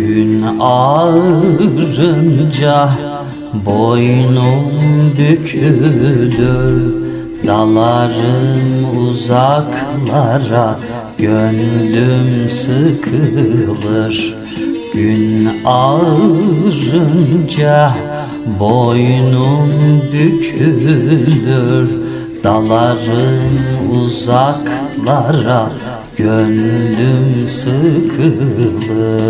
Gün ağrınca boynum bükülür Dalarım uzaklara gönlüm sıkılır. Gün ağrınca boynum bükülür. Dalarım uzaklara gönlüm sıkılır.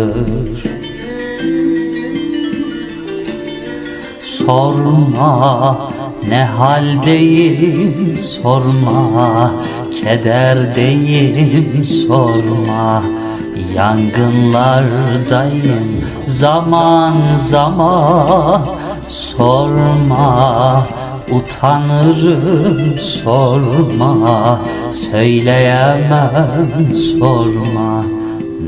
Sorma ne haldeyim? Sorma Kederdeyim? Sorma Yangınlardayım. Zaman zaman Sorma utanırım sorma. Söyleyemem sorma.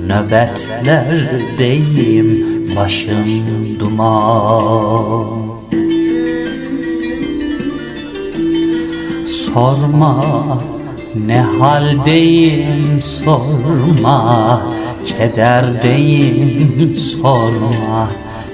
Nöbetlerdeyim başım duman. Sorma ne haldeyim sorma. Kederdeyim sorma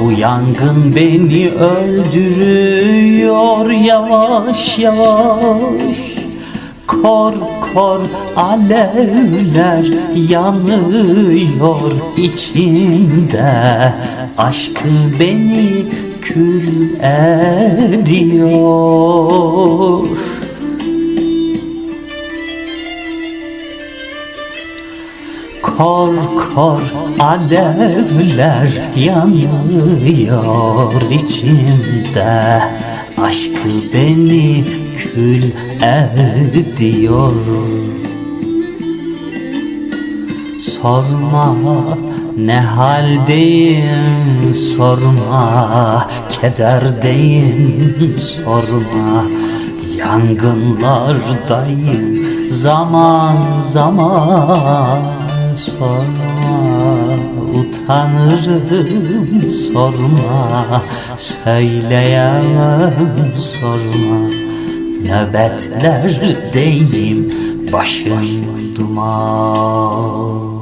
bu yangın beni öldürüyor yavaş yavaş. Kor kor alevler yanıyor içimde. Aşkı beni kül ediyor Kor kor alevler yanıyor içimde. Aşkı beni kül ediyor. Sorma ne haldeyim sorma Kederdeyim sorma Yangınlardayım zaman zaman sorma Utanırım sorma. Söyleyemem sorma. Nöbetlerdeyim başım duman